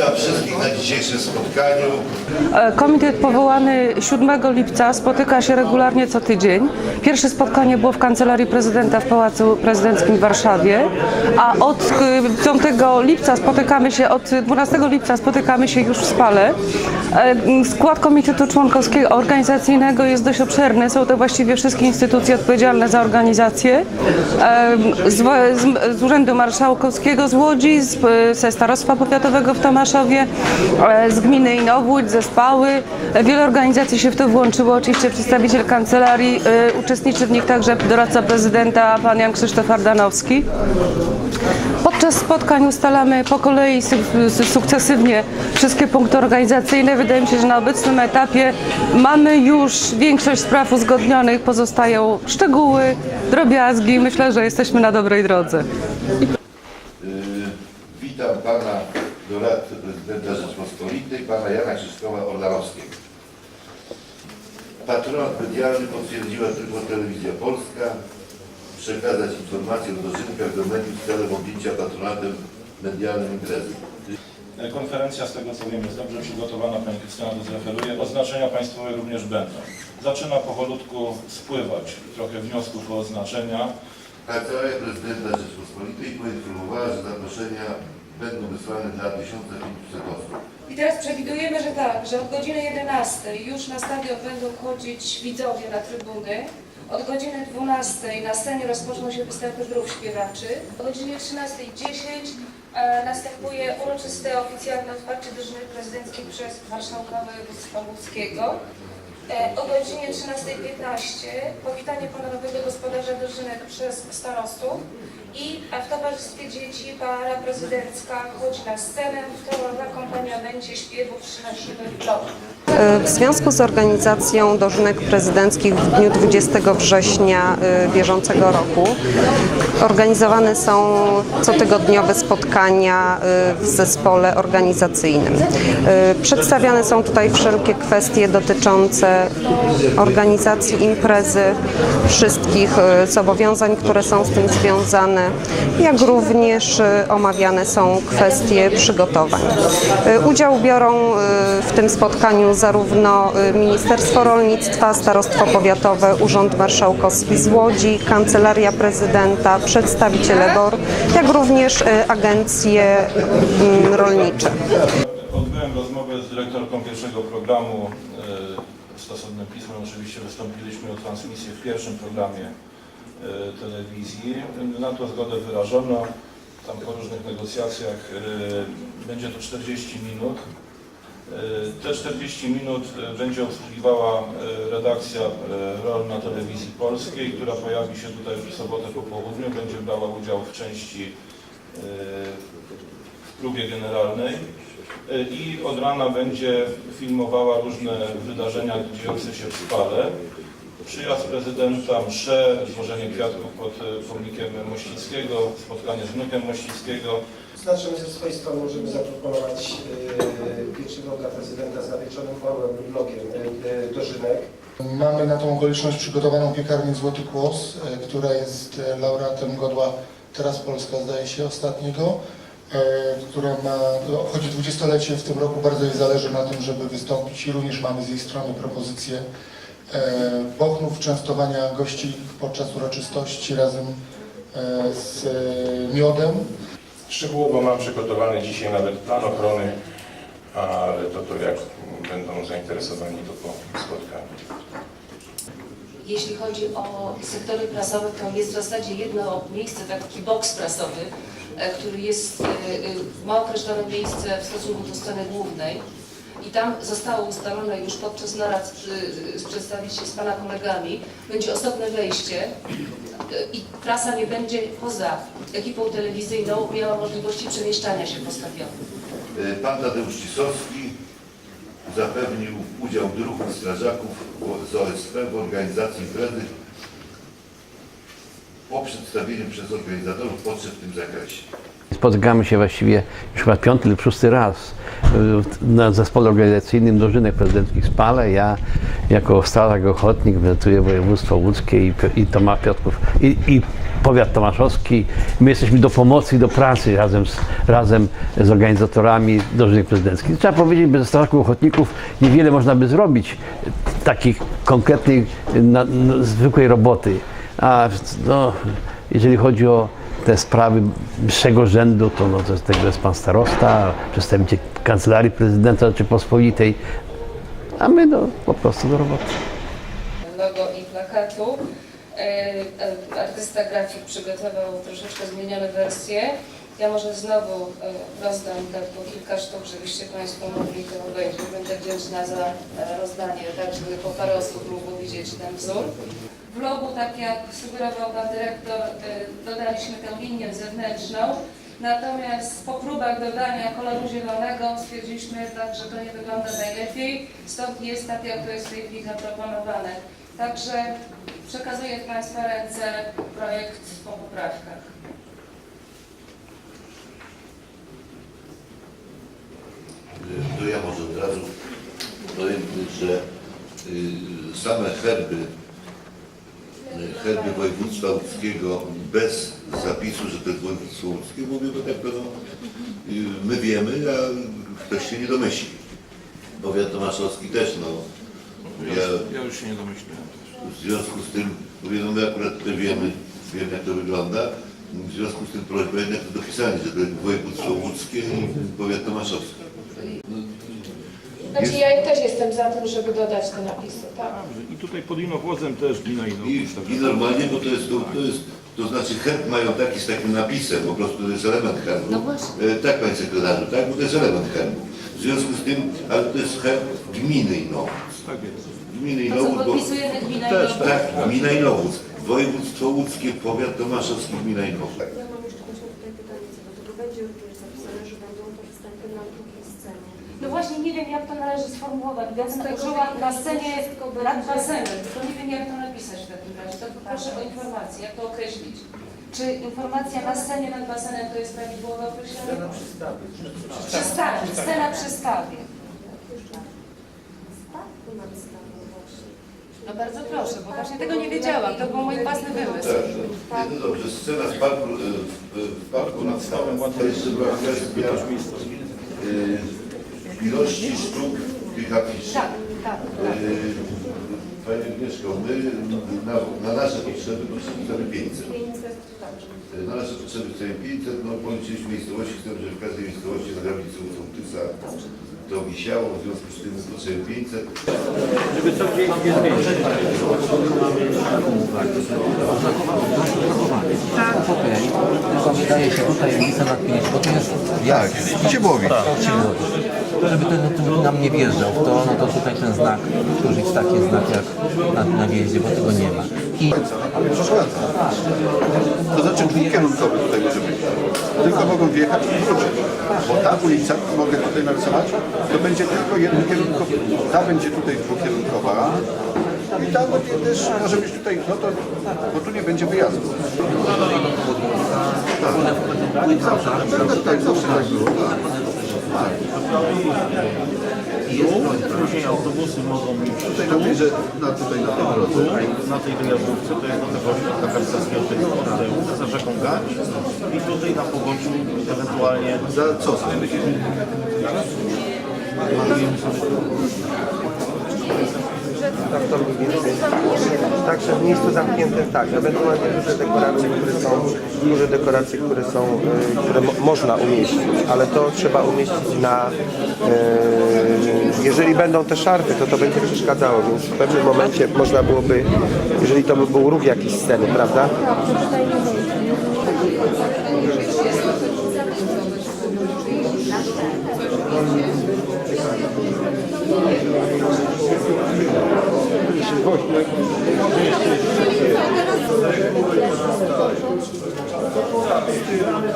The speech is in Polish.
Witam wszystkich na dzisiejszym spotkaniu. E, Komitet powołany 7 lipca spotyka się regularnie co tydzień. Pierwsze spotkanie było w Kancelarii Prezydenta w Pałacu Prezydenckim w Warszawie, a od e, 5 lipca spotykamy się, od 12 lipca spotykamy się już w Spale. E, Skład Komitetu Członkowskiego Organizacyjnego jest dość obszerny. Są to właściwie wszystkie instytucje odpowiedzialne za organizację. E, Z, z, z Urzędu Marszałkowskiego z Łodzi, z, ze Starostwa Powiatowego w Tomaszowie, e, z gminy Inowłódź, zespały. Wiele organizacji się w to włączyło. Oczywiście przedstawiciel kancelarii, e, uczestniczy w nich także doradca prezydenta, pan Jan Krzysztof Ardanowski. Podczas spotkań ustalamy po kolei suk- sukcesywnie wszystkie punkty organizacyjne. Wydaje mi się, że na obecnym etapie mamy już większość spraw uzgodnionych, pozostają szczegóły, drobiazgi. Myślę, że jesteśmy na dobrej drodze. Yy, Witam pana doradcę prezydenta Rzeczpospolitej, pana Jana Krzysztofa Ordanowskiego. Patronat medialny potwierdziła tylko Telewizja Polska. Przekazać informacje o dożynkach do mediów celem objęcia patronatem medialnym imprezy. Konferencja, z tego co wiem, jest dobrze przygotowana, Pani Krystyna to zreferuje. Oznaczenia państwowe również będą. Zaczyna powolutku spływać trochę wniosków o oznaczenia. Kancelaria Prezydenta Rzeczpospolitej poinformowała, że zaproszenia będą wysłane dla 1500 osób. I teraz przewidujemy, że tak, że od godziny 11 już na stadion będą chodzić widzowie na trybuny. Od godziny 12 na scenie rozpoczną się występy grup śpiewaczy. O godzinie 13.10 e, następuje uroczyste oficjalne otwarcie drużyny prezydenckiej przez marszałka województwa łódzkiego. E, O godzinie 13.15 powitanie pana nowego gospodarza drużynek przez starostów i w towarzystwie dzieci para prezydencka chodzi na scenę, którą akompaniamencie śpiewów przynosimy vlog. W związku z organizacją dożynek prezydenckich w dniu 20 września y, bieżącego roku organizowane są cotygodniowe spotkania y, w zespole organizacyjnym. Przedstawiane są tutaj wszelkie kwestie dotyczące organizacji imprezy, wszystkich zobowiązań, które są z tym związane, jak również y, omawiane są kwestie przygotowań. Y, Udział biorą y, w tym spotkaniu zarówno Ministerstwo Rolnictwa, Starostwo Powiatowe, Urząd Marszałkowski z Łodzi, Kancelaria Prezydenta, przedstawiciele BOR, jak również agencje mm, rolnicze. Odbyłem rozmowę z dyrektorką pierwszego programu. Stosownym pismem oczywiście wystąpiliśmy o transmisję w pierwszym programie telewizji. Na to zgodę wyrażono. Tam po różnych negocjacjach e, będzie to 40 minut. E, Te 40 minut e, będzie obsługiwała e, redakcja e, rolna telewizji polskiej, która pojawi się tutaj w sobotę po południu, będzie brała udział w części e, w próbie generalnej E, i od rana będzie filmowała różne wydarzenia dziejące się w Spale. Przyjazd prezydenta, msze, złożenie kwiatków pod e, pomnikiem Mościckiego, spotkanie z wnukiem Mościckiego. Znaczy my ze swojej strony możemy zaproponować e, pierwszego dla prezydenta z nawieczonym orłem blogiem e, dożynek. Mamy na tą okoliczność przygotowaną piekarnię Złoty Kłos, e, która jest e, laureatem godła Teraz Polska, zdaje się, ostatniego, e, która ma, no, obchodzi dwudziestolecie w tym roku. Bardzo jej zależy na tym, żeby wystąpić i również mamy z jej strony propozycję e, bochnów, częstowania gości podczas uroczystości razem e, z e, miodem. Szczegółowo mam przygotowany dzisiaj nawet plan ochrony, ale to to jak będą zainteresowani to po spotkaniu. Jeśli chodzi o sektory prasowe, to jest w zasadzie jedno miejsce, taki boks prasowy, e, który jest, e, e, ma określone miejsce w stosunku do sceny głównej. I tam zostało ustalone już podczas narad e, z przedstawicieli z Pana kolegami, będzie osobne wejście e, i prasa nie będzie poza ekipą telewizyjną miała możliwości przemieszczania się po stadionie. Yy, Pan Tadeusz Cisowski zapewnił udział druhów strażaków z OSP w organizacji imprezy po przedstawieniu przez organizatorów potrzeb w tym zakresie. Spotykamy się właściwie już chyba piąty lub szósty raz y, na zespole organizacyjnym Dożynek Prezydenckich Spale. Ja jako strażak ochotnik reprezentuję województwo łódzkie i, i Tomasz Piotrków i, i powiat tomaszowski. My jesteśmy do pomocy i do pracy razem z, razem z organizatorami dożynek prezydenckich. Trzeba powiedzieć, bez strażaków ochotników niewiele można by zrobić takich konkretnej, na, no, zwykłej roboty. A no, jeżeli chodzi o te sprawy wyższego rzędu, to, no, to jest, tego jest pan starosta, przedstawiciel Kancelarii Prezydenta Rzeczypospolitej, a my no, po prostu do roboty. logo i plakatu. E, e, Artysta grafik przygotował troszeczkę zmienione wersje. Ja może znowu e, rozdam tak po kilka sztuk, żebyście Państwo mogli to obejrzeć. Będę wdzięczna za rozdanie, tak żeby po parę osób mogło widzieć ten wzór. W logu, tak jak sugerował Pan Dyrektor, e, dodaliśmy tę linię zewnętrzną. Natomiast po próbach dodania koloru zielonego stwierdziliśmy jednak, że to nie wygląda najlepiej. Stąd jest tak, jak to jest w tej chwili zaproponowane. Także przekazuję w Państwa ręce projekt po poprawkach. To ja może od razu powiem, że y, same herby, y, herby województwa łódzkiego bez zapisu, że to jest województwo łódzkie, mówię, bo tak no, y, my wiemy, a ktoś się nie domyśli. Powiat tomaszowski też, no. Ja Ja już się nie domyśliłem. w związku z tym, mówię, no my akurat tutaj wiemy, wiemy jak to wygląda, w związku z tym prośba jednak o dopisanie, że to jest województwo łódzkie i powiat tomaszowski. Znaczy ja też jestem za tym, żeby dodać te napisy, tak? I tutaj pod Inowłozem też gmina I. I normalnie, bo to jest, to, to jest, to znaczy herb mają taki z takim napisem, po prostu to jest element herbu. No właśnie. E, tak, panie sekretarzu, tak, bo to jest element herbu. W związku z tym, ale to jest herb gminy Inowłódz. Tak jest. Gminy To co Inowłódz, bo... gmina i Też, logo. Tak, gmina Inowłódz. Województwo łódzkie, powiat tomaszowski, gmina Inowłódz. Ja mam jeszcze właśnie tutaj pytanie co do tego. Będzie również zapisane, że będą to występy na drugiej scenie. No właśnie nie wiem jak to należy sformułować. Ja bym tak żyła na scenie nad basenem, tylko nie wiem jak to napisać w takim razie. To proszę o informację, jak to określić. Czy informacja na scenie nad basenem to jest prawidłowe określenie? Przystawie, scena przy stawie. Statku nad stanem właśnie. No bardzo proszę, bo właśnie tego nie wiedziałam. To był mój własny wymysł. Tak, no dobrze, scena parku, e, w, w parku nad stawem, to jeszcze była kwestia ilości sztuk tych afiszy. Tak, tak. tak. E, Panie Agnieszko, my na, na nasze potrzeby potrzebujemy 500. 500, dobrze. E, Na nasze potrzeby chcemy 500, no policzyliśmy miejscowości, chcemy, żeby w każdej miejscowości na granicy sołtysa to wisiało, w związku z tym potrzebujemy 500. Tylko wydaje się tutaj ulica na 5, bo to jest tak, Ciebowi. Żeby ten, ten nam nie wjeżdżał w to, no to tutaj ten znak, użyć taki znak jak na, na wjeździe, bo tego nie ma. I przeszkadza. To znaczy dwukierunkowy tutaj może być. Tylko mogą wjechać i wrócić. Bo ta ulica, mogę tutaj narysować, to będzie tylko jednokierunkowa. Ta będzie tutaj dwukierunkowa. I ta będzie też może być tutaj, no to, bo tu nie będzie wyjazdu. Tak, tak, tak, zawsze tak było. Później autobusy mogą iść Tutaj na tej, że na, tutaj na tej drodze. na tej wyjazdówce, to jest do tego taka stacja tutaj od tyłu, za rzeką Gać i tutaj na poboczu ewentualnie Za co? Tak Także w miejscu zamkniętym tak, ewentualnie duże dekoracje, które są, duże dekoracje, które są, y, które mo można umieścić, ale to trzeba umieścić na, y, jeżeli będą te szarfy, to to będzie przeszkadzało, więc w pewnym momencie można byłoby, jeżeli to by był ruch jakiś sceny, prawda? Thank you.